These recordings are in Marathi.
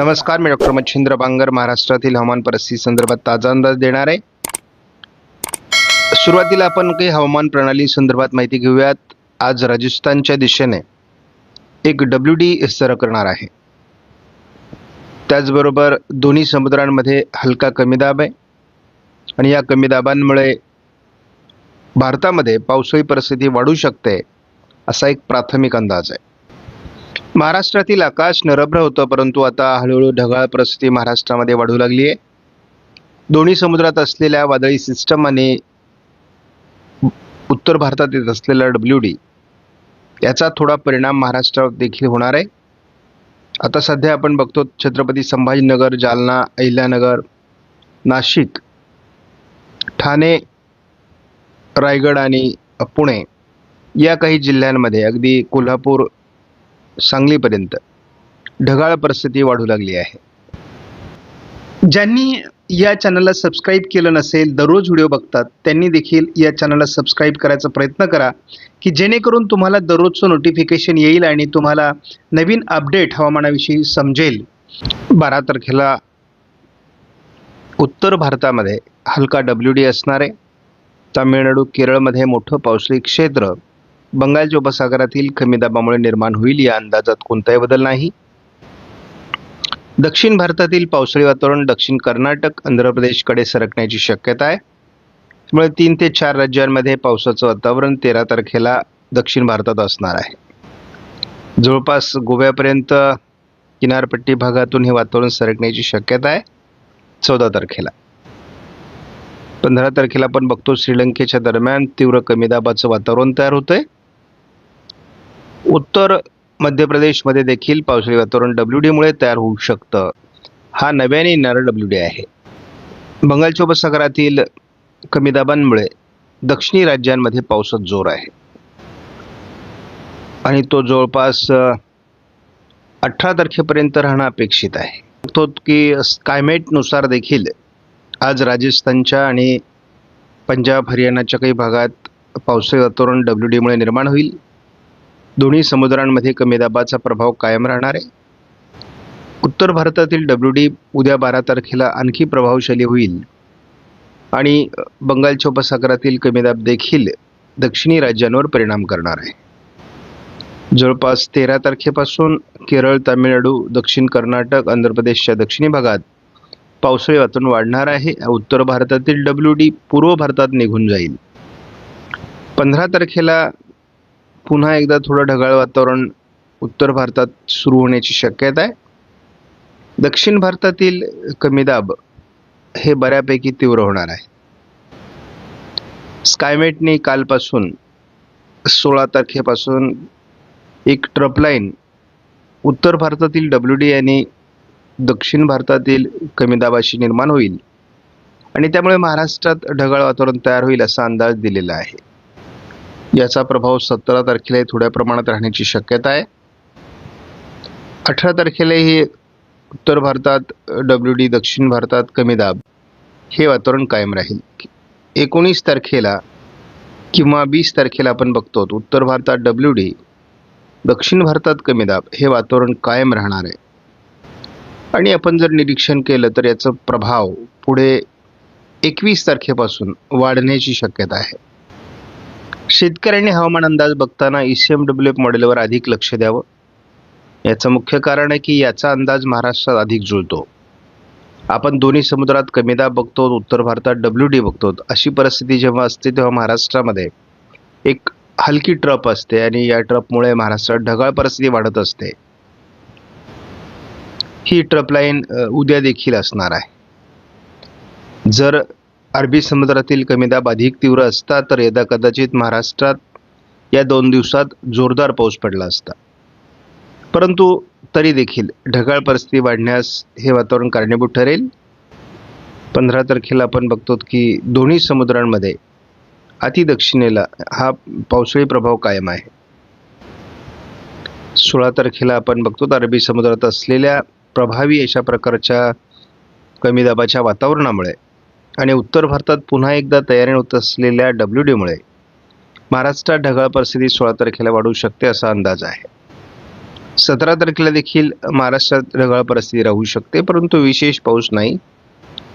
नमस्कार मी डॉक्टर मच्छिंद्र बांगर महाराष्ट्रातील हवामान परिस्थिती संदर्भात ताजा अंदाज देणार आहे. सुरुवातीला आपण काही हवामान प्रणाली संदर्भात माहिती घेऊयात. आज राजस्थानच्या दिशेने एक डब्ल्यू डी सर करणार आहे. त्याचबरोबर दोन्ही समुद्रांमध्ये हलका कमी दाब आहे. आणि या कमी दाबांमुळे भारतामध्ये पावसाळी परिस्थिती वाढू शकते असा एक प्राथमिक अंदाज आहे. महाराष्ट्रातील आकाश नरभ्र होतं परंतु आता हळूहळू ढगाळ परिस्थिती महाराष्ट्रामध्ये वाढू लागली आहे. दोन्ही समुद्रात असलेल्या वादळी सिस्टम आणि उत्तर भारतात येत असलेला डब्ल्यू डी याचा थोडा परिणाम महाराष्ट्रावर देखील होणार आहे. आता सध्या आपण बघतो छत्रपती संभाजीनगर जालना अहिल्यानगर नाशिक ठाणे रायगड आणि पुणे या काही जिल्ह्यांमध्ये अगदी कोल्हापूर सांगलीपर्यंत. ढगाळ परिस्थिती वाढू लागली आहे. ज्यांनी या चॅनलला सबस्क्राईब केलं नसेल दररोज व्हिडिओ बघतात त्यांनी देखील या चॅनलला सबस्क्राईब करायचा प्रयत्न करा की जेणेकरून तुम्हाला दररोजचं नोटिफिकेशन येईल आणि तुम्हाला नवीन अपडेट हवामानाविषयी समजेल. बारा तारखेला उत्तर भारतामध्ये हलका डब्ल्यू डी असणार आहे. तामिळनाडू केरळमध्ये मोठं पावसाळी क्षेत्र. बंगालच्या उपसागरातील कमी दाबामुळे निर्माण होईल या अंदाजात कोणताही बदल नाही. दक्षिण भारतातील पावसाळी वातावरण दक्षिण कर्नाटक आंध्र प्रदेशकडे सरकण्याची शक्यता आहे. त्यामुळे तीन ते चार राज्यांमध्ये पावसाचं वातावरण तेरा तारखेला दक्षिण भारतात असणार आहे. जवळपास गोव्यापर्यंत किनारपट्टी भागातून हे वातावरण सरकण्याची शक्यता आहे चौदा तारखेला. पंधरा तारखेला आपण बघतो श्रीलंकेच्या दरम्यान तीव्र कमी दाबाचं वातावरण तयार होतंय. उत्तर मध्य प्रदेशमध्ये देखील पावसाळी वातावरण डब्ल्यू डीमुळे तयार होऊ शकतं. हा नव्याने येणारा डब्ल्यू डी आहे. बंगालच्या उपसागरातील कमी दाबांमुळे दक्षिणी राज्यांमध्ये पावसात जोर आहे. आणि तो जवळपास अठरा तारखेपर्यंत राहणं अपेक्षित आहे. तो की स्कायमेटनुसार देखील आज राजस्थानच्या आणि पंजाब हरियाणाच्या काही भागात पावसाळी वातावरण डब्ल्यू डीमुळे निर्माण होईल. दोन्ही समुद्रांमध्ये कमी दाबाचा प्रभाव कायम राहणार आहे. उत्तर भारतातील डब्ल्यू डी उद्या बारा तारखेला आणखी प्रभावशाली होईल. आणि बंगालच्या उपसागरातील कमी दाब देखील दक्षिणी राज्यांवर परिणाम करणार आहे. जवळपास तेरा तारखेपासून केरळ तामिळनाडू दक्षिण कर्नाटक आंध्र प्रदेशच्या दक्षिणी भागात पावसाळी वातावरण वाढणार आहे. उत्तर भारतातील डब्ल्यू डी पूर्व भारतात निघून जाईल. पंधरा तारखेला पुन्हा एकदा थोडं ढगाळ वातावरण उत्तर भारतात सुरू होण्याची शक्यता आहे. दक्षिण भारतातील कमी दाब हे बऱ्यापैकी तीव्र होणार आहे. स्कायमेटने कालपासून सोळा तारखेपासून एक ट्रपलाईन उत्तर भारतातील डब्ल्यू डी आणि दक्षिण भारतातील कमी दाबाशी निर्माण होईल आणि त्यामुळे महाराष्ट्रात ढगाळ वातावरण तयार होईल असा अंदाज दिलेला आहे. याचा प्रभाव सतरा तारखेला थोड्या प्रमाणात राहण्याची शक्यता आहे. अठरा तारखेलाही उत्तर भारतात डब्ल्यू डी दक्षिण भारतात कमी दाब. हे वातावरण कायम राहील. एकोणीस तारखेला किंवा वीस तारखेला आपण बघतो उत्तर भारतात डब्ल्यू डी दक्षिण भारतात कमी दाब हे वातावरण कायम राहणार आहे. आणि आपण जर निरीक्षण केलं तर याचा प्रभाव पुढे एकवीस तारखेपासून वाढण्याची शक्यता आहे. शेतकऱ्यांनी हवामान अंदाज बघताना E C M W F मॉडेलवर अधिक लक्ष द्यावं. याचं मुख्य कारण आहे की याचा अंदाज महाराष्ट्रात अधिक जुळतो. आपण दोन्ही समुद्रात कमीदा बघतो उत्तर भारतात डब्ल्यू डी बघतो. अशी परिस्थिती जेव्हा असते तेव्हा महाराष्ट्रामध्ये एक हलकी ट्रप असते आणि या ट्रपमुळे महाराष्ट्रात ढगाळ परिस्थिती वाढत असते. ही ट्रप लाईन उद्या देखील असणार आहे. जर अरबी समुद्रातील कमी दाब अधिक तीव्र असता तर यदा कदाचित महाराष्ट्रात या दोन दिवसात जोरदार पाऊस पडला असता. परंतु तरी देखील ढगाळ परिस्थिती वाढण्यास हे वातावरण कारणीभूत ठरेल. पंधरा तारखेला आपण बघतो की दोन्ही समुद्रांमध्ये अतिदक्षिणेला हा पावसाळी प्रभाव कायम आहे. सोळा तारखेला आपण बघतो अरबी समुद्रात असलेल्या प्रभावी अशा प्रकारच्या कमी दाबाच्या वातावरणामुळे आणि उत्तर भारतात पुन्हा एकदा तयारी होत असलेल्या डब्ल्यू डीमुळे महाराष्ट्रात ढगाळ परिस्थिती सोळा तारखेला वाढू शकते असा अंदाज आहे. सतरा तारखेला देखील महाराष्ट्रात ढगाळ परिस्थिती राहू शकते परंतु विशेष पाऊस नाही.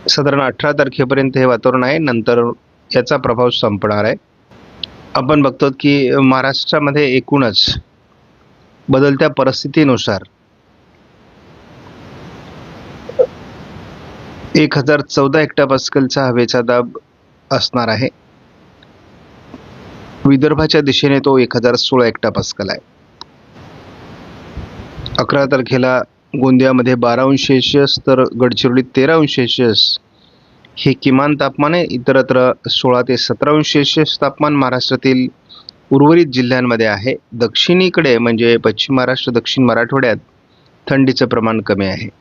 साधारण अठरा तारखेपर्यंत हे वातावरण आहे नंतर याचा प्रभाव संपणार आहे. आपण बघतो की महाराष्ट्रामध्ये एकूणच बदलत्या परिस्थितीनुसार एक हजार चौदा हेक्टापास्कलचा हवेचा दाब असणार आहे. विदर्भाच्या दिशेने तो एक हजार सोळा हेक्टापास्कल आहे. अकरा तारखेला गोंदियामध्ये बारा अंश सेल्शियस तर गडचिरोलीत तेरा अंश सेल्शियस हे किमान तापमान आहे. इतरत्र सोळा ते सतरा अंश सेल्शियस तापमान महाराष्ट्रातील उर्वरित जिल्ह्यांमध्ये आहे. दक्षिणेकडे म्हणजे पश्चिम महाराष्ट्र दक्षिण मराठवाड्यात थंडीचं प्रमाण कमी आहे.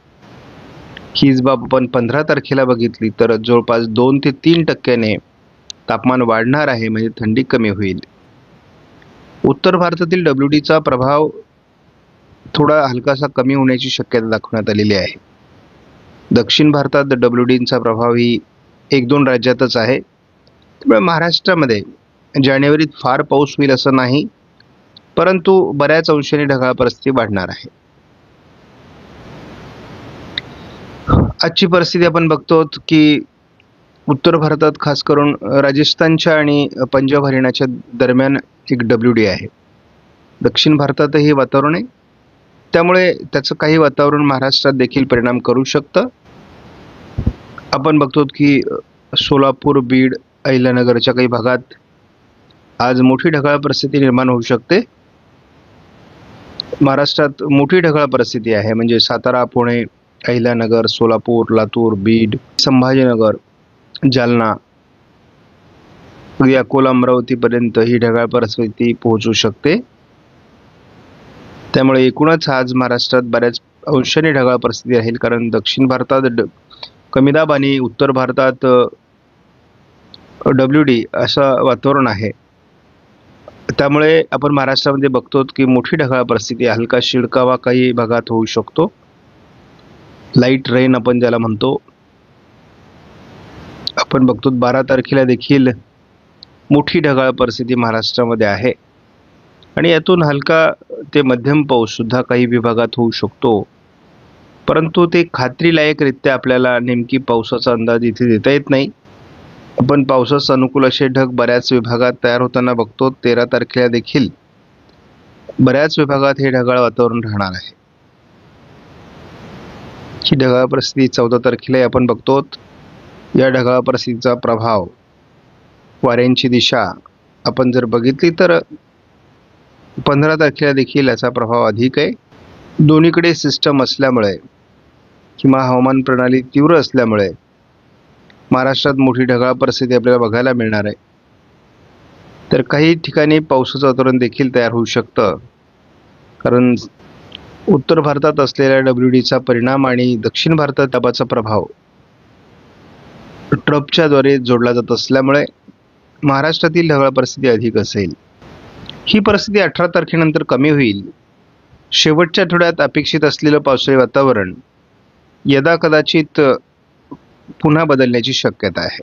हीच बाब आपण पंधरा तारखेला बघितली तर जवळपास दोन ते तीन टक्क्याने तापमान वाढणार आहे म्हणजे थंडी कमी होईल. उत्तर भारतातील डब्ल्यू डीचा प्रभाव थोडा हलकासा कमी होण्याची शक्यता दाखवण्यात आलेली आहे. दक्षिण भारतात डब्ल्यू डीचा प्रभाव ही एक दोन राज्यातच आहे. त्यामुळे महाराष्ट्रामध्ये जानेवारीत फार पाऊस होईल असं नाही परंतु बऱ्याच अंशाने ढगाळ परिस्थिती वाढणार आहे. आजची परिस्थिती आपण बघतो की उत्तर भारतात खास करून राजस्थानच्या आणि पंजाब हरियाणाच्या दरम्यान एक डब्ल्यू डी आहे. दक्षिण भारतातही वातावरण आहे. त्यामुळे त्याचं काही वातावरण महाराष्ट्रात देखील परिणाम करू शकतं. आपण बघतो की सोलापूर बीड अहिल्यानगरच्या काही भागात आज मोठी ढगाळ परिस्थिती निर्माण होऊ शकते. महाराष्ट्रात मोठी ढगाळ परिस्थिती आहे. म्हणजे सातारा पुणे अहिल्यानगर सोलापूर लातूर बीड संभाजीनगर जालना अकोला अमरावतीपर्यंत ही ढगाळ परिस्थिती पोहोचू शकते. त्यामुळे एकूणच आज महाराष्ट्रात बऱ्याच अंशाने ढगाळ परिस्थिती राहील कारण दक्षिण भारतात ड कमी दाब आणि उत्तर भारतात डब्ल्यू डी असं वातावरण आहे. त्यामुळे आपण महाराष्ट्रामध्ये बघतो की मोठी ढगाळ परिस्थिती हलका शिडकावा काही भागात होऊ शकतो. लाइट रेन आपण ज्याला म्हणतो. आपण बघतो बारा तारखेला देखील मोठी ढगाळ परिस्थिती महाराष्ट्रामध्ये आहे. आणि यातून हलका ते मध्यम पाऊससुद्धा काही विभागात होऊ शकतो. परंतु ते खात्रीलायकरित्या आपल्याला नेमकी पावसाचा अंदाज इथे देता येत नाही. आपण पावसास अनुकूल असे ढग बऱ्याच विभागात तयार होताना बघतो. तेरा तारखेला देखील बऱ्याच विभागात हे ढगाळ वातावरण राहणार आहे. ही ढगाळ परिस्थिती चौदा तारखेला आपण बघतो या ढगाळ परिस्थितीचा प्रभाव वाऱ्यांची दिशा आपण जर बघितली तर पंधरा तारखेला देखील याचा प्रभाव अधिक आहे. दोन्हीकडे सिस्टम असल्यामुळे किंवा हवामान प्रणाली तीव्र असल्यामुळे महाराष्ट्रात मोठी ढगाळ परिस्थिती आपल्याला बघायला मिळणार आहे. तर काही ठिकाणी पावसाचं वातावरण देखील तयार होऊ शकतं. कारण उत्तर भारतात असलेल्या डब्ल्यू डीचा परिणाम आणि दक्षिण भारतात दबाचा प्रभाव ट्रपच्या द्वारे जोडला जात असल्यामुळे महाराष्ट्रातील ढगाळ परिस्थिती अधिक असेल. ही परिस्थिती अठरा तारखेनंतर कमी होईल. शेवटच्या आठवड्यात अपेक्षित असलेलं पावसाळी वातावरण यदा कदाचित पुन्हा बदलण्याची शक्यता आहे.